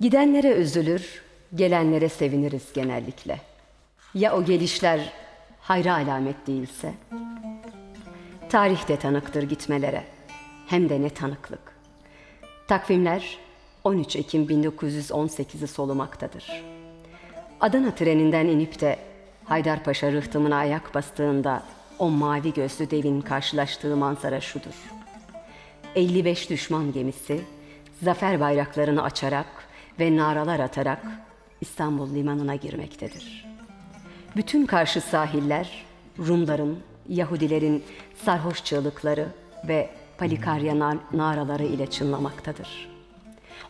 Gidenlere üzülür, gelenlere seviniriz genellikle. Ya o gelişler hayra alamet değilse? Tarih de tanıktır gitmelere. Hem de ne tanıklık. Takvimler 13 Ekim 1918'i solumaktadır. Adana treninden inip de Haydarpaşa rıhtımına ayak bastığında o mavi gözlü devin karşılaştığı manzara şudur. 55 düşman gemisi zafer bayraklarını açarak ve naralar atarak İstanbul limanına girmektedir. Bütün karşı sahiller Rumların, Yahudilerin sarhoş çığlıkları ve palikarya nar- naraları ile çınlamaktadır.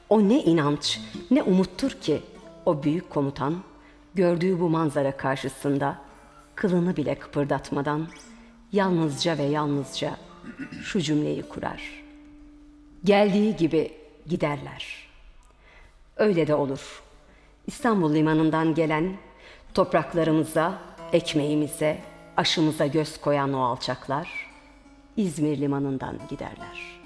O ne inanç, ne umuttur ki o büyük komutan gördüğü bu manzara karşısında kılını bile kıpırdatmadan yalnızca ve yalnızca şu cümleyi kurar. Geldiği gibi giderler. Öyle de olur. İstanbul limanından gelen topraklarımıza, ekmeğimize, aşımıza göz koyan o alçaklar İzmir limanından giderler.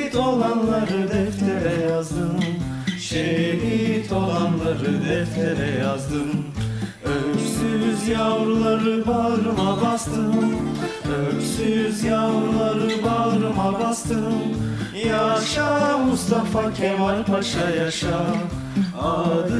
Şehit olanları deftere yazdım. Şehit olanları deftere yazdım. Öksüz yavruları bağrıma bastım. Öksüz yavruları bağrıma bastım. Yaşa Mustafa Kemal Paşa yaşa. Adın